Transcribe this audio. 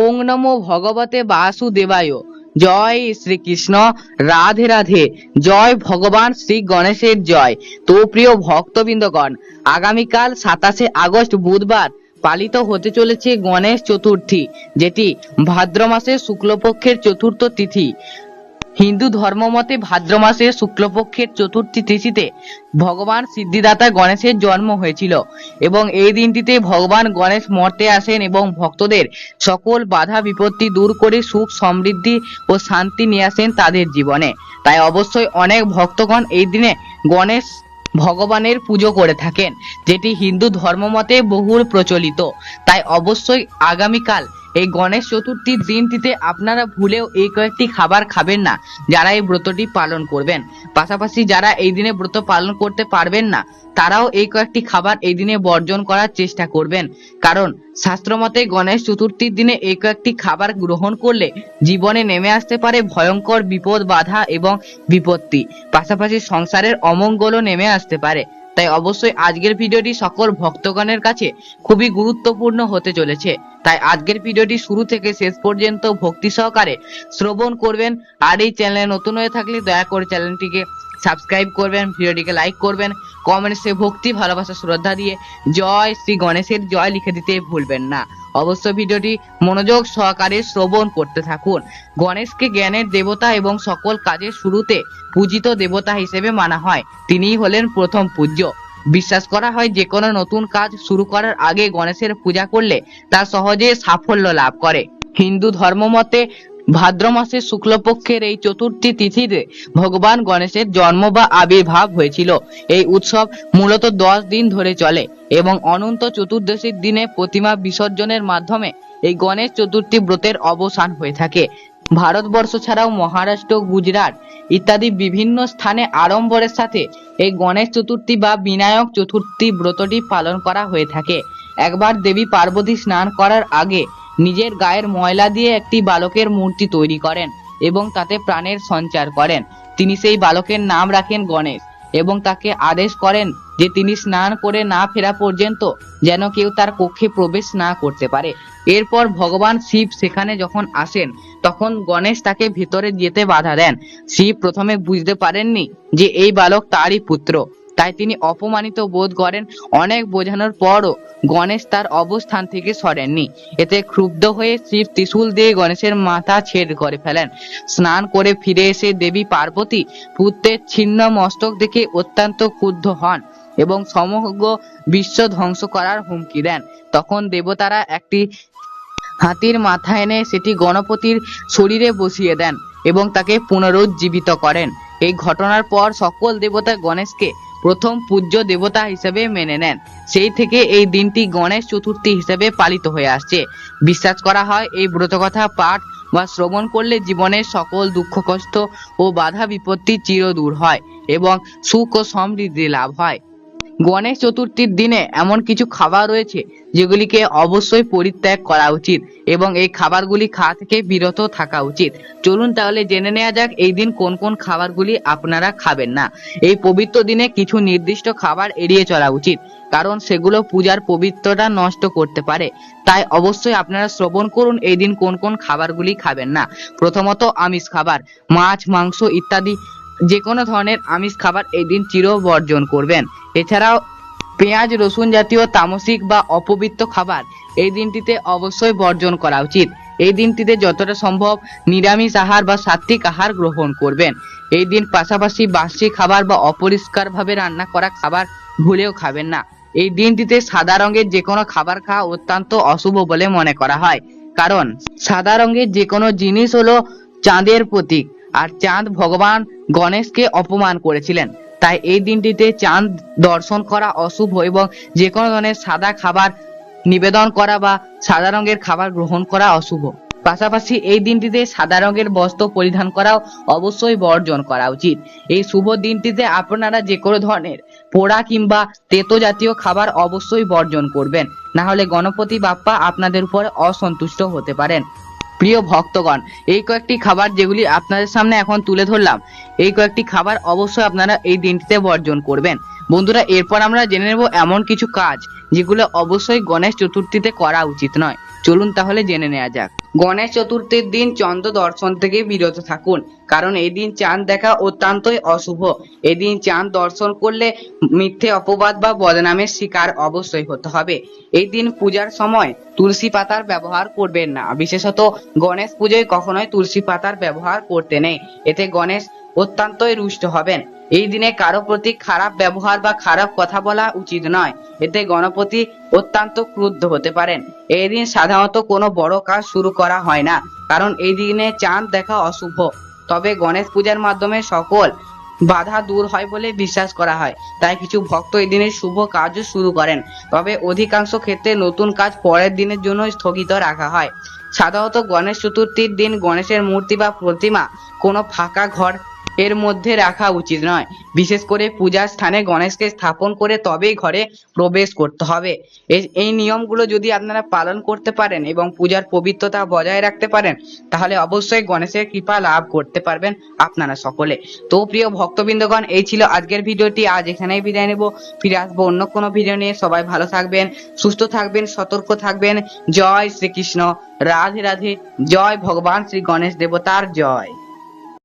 ওং নমো ভগবতে বাসুদেবায়। জয় শ্রীকৃষ্ণ, রাধে রাধে। জয় ভগবান শ্রী গণেশের জয়। তো প্রিয় ভক্তবৃন্দগণ, আগামীকাল সাতাশে আগস্ট বুধবার পালিত হতে চলেছে গণেশ চতুর্থী, যেটি ভাদ্র মাসের শুক্লপক্ষের চতুর্থ তিথি। হিন্দু ধর্মমতে ভাদ্র মাসের শুক্লপক্ষের চতুর্থী তিথিতে ভগবান সিদ্ধিদাতা গণেশের জন্ম হয়েছিল এবং এই দিনটিতে ভগবান গণেশ মর্তে আসেন এবং ভক্তদের সকল বাধা বিপত্তি দূর করে সুখ সমৃদ্ধি ও শান্তি নিয়ে আসেন তাদের জীবনে। তাই অবশ্যই অনেক ভক্তগণ এই দিনে গণেশ ভগবানের পুজো করে থাকেন, যেটি হিন্দু ধর্মমতে বহুল প্রচলিত। তাই অবশ্যই আগামীকাল এই গণেশ চতুর্থীর দিনটিতে আপনারা ভুলেও এই কয়েকটি খাবার খাবেন না, যারা এই ব্রতটি পালন করবেন। পাশাপাশি যারা এই দিনে ব্রত পালন করতে পারবেন না, তারাও এই কয়েকটি খাবার এই দিনে বর্জন করার চেষ্টা করবেন। কারণ শাস্ত্রমতে গণেশ চতুর্থীর দিনে এই কয়েকটি খাবার গ্রহণ করলে জীবনে নেমে আসতে পারে ভয়ঙ্কর বিপদ বাধা এবং বিপত্তি। পাশাপাশি সংসারের অমঙ্গলও নেমে আসতে পারে। তাই অবশ্যই আজকের ভিডিওটি সকল ভক্তগণের কাছে খুবই গুরুত্বপূর্ণ হতে চলেছে। তাই আজকের ভিডিওটি শুরু থেকে শেষ পর্যন্ত ভক্তি সহকারে শ্রবণ করবেন। আর এই চ্যানেলে নতুন হয়ে থাকলে দয়া করে চ্যানেলটিকে সাবস্ক্রাইব করবেন, ভিডিওটিকে লাইক করবেন কমেন্টসে ভক্তি, ভালোবাসা, শ্রদ্ধা দিয়ে জয় শ্রী গণেশের জয় লিখে দিতে ভুলবেন না। অবশ্যই ভিডিওটি মনোযোগ সহকারে শ্রবণ করতে থাকুন। গণেশকে জ্ঞানের দেবতা এবং সকল কাজের শুরুতে পূজিত দেবতা হিসেবে মানা হয়। তিনিই হলেন প্রথম পূজ্য। বিশ্বাস করা হয় যে কোনো নতুন কাজ শুরু করার আগে গণেশের পূজা করলে তা সহজে সাফল্য লাভ করে। হিন্দু ধর্মমতে ভাদ্র মাসের শুক্লপক্ষের এই চতুর্থী তিথিতে ভগবান গণেশের জন্ম বা আবির্ভাব হয়েছিল। এই উৎসব মূলত দশ দিন ধরে চলে এবং অনন্ত চতুর্দশীর দিনে প্রতিমা বিসর্জনের মাধ্যমে এই গণেশ চতুর্থী ব্রতের অবসান হয়ে থাকে। ভারতবর্ষ ছাড়াও মহারাষ্ট্র, গুজরাট ইত্যাদি বিভিন্ন স্থানে আড়ম্বরের সাথে এই গণেশ চতুর্থী বা বিনায়ক চতুর্থী ব্রতটি পালন করা হয়ে থাকে। একবার দেবী পার্বতী স্নান করার আগে নিজের গায়ের ময়লা দিয়ে একটি বালকের মূর্তি তৈরি করেন এবং তাতে প্রাণের সঞ্চার করেন। তিনি সেই বালকের নাম রাখেন গণেশ এবং তাকে আদেশ করেন যে তিনি স্নান করে না ফেরা পর্যন্ত যেন কেউ তার কক্ষে প্রবেশ না করতে পারে। এরপর ভগবান শিব সেখানে যখন আসেন, তখন গণেশ তাকে ভেতরে যেতে বাধা দেন। শিব প্রথমে বুঝতে পারেননি যে এই বালক তারই পুত্র। তাই তিনি অপমানিত বোধ করেন। অনেক বোঝানোর পরও গণেশ তার অবস্থান থেকে সরেননি। এতে ক্ষুব্ধ হয়ে শিব ত্রিশূল দিয়ে গণেশের মাথা ছেদ করে ফেলেন। স্নান করে ফিরে এসে দেবী পার্বতী পুত্রের ছিন্ন মস্তক দেখে অত্যন্ত ক্ষুব্ধ হন এবং সমগ্র বিশ্ব ধ্বংস করার হুমকি দেন। তখন দেবতারা একটি হাতির মাথা এনে সেটি গণপতির শরীরে বসিয়ে দেন এবং তাকে পুনরুজ্জীবিত করেন। এই ঘটনার পর সকল দেবতা গণেশকে প্রথম পূজ্য দেবতা হিসেবে মেনে নেন। সেই থেকে এই দিনটি গণেশ চতুর্থী হিসেবে পালিত হয়ে আসছে। বিশ্বাস করা হয় এই ব্রতকথা পাঠ বা শ্রবণ করলে জীবনের সকল দুঃখ, কষ্ট ও বাধা বিপত্তি চিরদূর হয় এবং সুখ ও সমৃদ্ধি লাভ হয়। গণেশ চতুর্থীর দিনে এমন কিছু খাবার রয়েছে যেগুলিকে অবশ্যই পরিত্যাগ করা উচিত এবং এই খাবারগুলি খাওয়া থেকে বিরত থাকা উচিত। চলুন তাহলে জেনে নেওয়া যাক এই দিন কোন কোন খাবারগুলি আপনারা খাবেন না। এই পবিত্র দিনে কিছু নির্দিষ্ট খাবার এড়িয়ে চলা উচিত, কারণ সেগুলো পূজার পবিত্রতা নষ্ট করতে পারে। তাই অবশ্যই আপনারা শ্রবণ করুন এই দিন কোন কোন খাবারগুলি খাবেন না। প্রথমত আমিষ খাবার, মাছ, মাংস ইত্যাদি যে কোনো ধরনের আমিষ খাবার এই দিন চির বর্জন করবেন। এছাড়াও পেঁয়াজ, রসুন জাতীয় তামসিক বা অপবিত্র খাবার এই দিনটিতে অবশ্যই বর্জন করা উচিত। এই দিনটিতে যতটা সম্ভব নিরামিষ আহার বা সাত্বিক আহার গ্রহণ করবেন। এই দিন পাশাপাশি বাসি খাবার বা অপরিষ্কার ভাবে রান্না করা খাবার ভুলেও খাবেন না। এই দিনটিতে সাদা রঙের যে কোনো খাবার খাওয়া অত্যন্ত অশুভ বলে মনে করা হয়। কারণ সাদা রঙের যে কোনো জিনিস হলো চাঁদের প্রতীক। আর চাঁদ ভগবান গণেশকে অপমান করেছিলেন। তাই এই দিনটিতে চাঁদ দর্শন করা অশুভ এবং যে কোনো ধরনের সাদা খাবার নিবেদন করা বা সাদা রঙের খাবার গ্রহণ করা অশুভ। পাশাপাশি এই দিনটিতে সাদা রঙের বস্ত্র পরিধান করাও অবশ্যই বর্জন করা উচিত। এই শুভ দিনটিতে আপনারা যে কোনো ধরনের পোড়া কিংবা তেতো জাতীয় খাবার অবশ্যই বর্জন করবেন। না হলে গণপতি বাপ্পা আপনাদের উপর অসন্তুষ্ট হতে পারেন। প্রিয় ভক্তগণ, এই কয়েকটি খাবার যেগুলি আপনাদের সামনে এখন তুলে ধরলাম, এই কয়েকটি খাবার অবশ্যই আপনারা এই দিনটিতে বর্জন করবেন। বন্ধুরা, এরপর আমরা জেনে নেব এমন কিছু কাজ যেগুলো অবশ্যই গণেশ চতুর্থীতে করা উচিত নয়। চলুন তাহলে জেনে নেওয়া যাক। গণেশ চতুর্থীর দিন চন্দ্র দর্শন থেকে বিরত থাকুন, কারণ এদিন দিন চাঁদ দেখা অত্যন্তই অশুভ। এদিন চাঁদ দর্শন করলে মিথ্যে অপবাদ বা বদনামের শিকার অবশ্যই হতে হবে। এই দিন পূজার সময় তুলসী পাতার ব্যবহার করবেন না। বিশেষত গণেশ পুজোয় কখনোই তুলসী পাতার ব্যবহার করতে নেই। এতে গণেশ অত্যন্তই রুষ্ট হবেন। এই দিনে কারও প্রতি খারাপ ব্যবহার বা খারাপ কথা বলা উচিত নয়। এতে গণপতি অত্যন্ত ক্রুদ্ধ হতে পারেন। এই দিন সাধারণত কোনো বড় কাজ শুরু করা হয় না, কারণ এই দিনে চাঁদ দেখা অশুভ। তবে গণেশ পূজার মাধ্যমে সকল বাধা দূর হয় বলে বিশ্বাস করা হয়। তাই কিছু ভক্ত এই দিনে শুভ কাজও শুরু করেন। তবে অধিকাংশ ক্ষেত্রে নতুন কাজ পরের দিনের জন্য স্থগিত রাখা হয়। সাধারণত গণেশ চতুর্থীর দিন গণেশের মূর্তি বা প্রতিমা কোনো ফাঁকা ঘর এর মধ্যে রাখা উচিত নয়। বিশেষ করে পূজার স্থানে গণেশকে স্থাপন করে তবেই ঘরে প্রবেশ করতে হবে। এই- নিয়মগুলো যদি আপনারা পালন করতে পারেন এবং পূজার পবিত্রতা বজায় রাখতে পারেন, তাহলে অবশ্যই গণেশের কৃপা লাভ করতে পারবেন আপনারা সকলে। তো প্রিয় ভক্তবৃন্দগণ, এই ছিল আজকের ভিডিওটি। আজ এখানেই বিদায় নেব। ফিরে আসব অন্য কোনো ভিডিও নিয়ে। সবাই ভালো থাকবেন, সুস্থ থাকবেন, সতর্ক থাকবেন। জয় শ্রীকৃষ্ণ। রাধে রাধে। জয় ভগবান শ্রী গণেশ দেবতার জয়।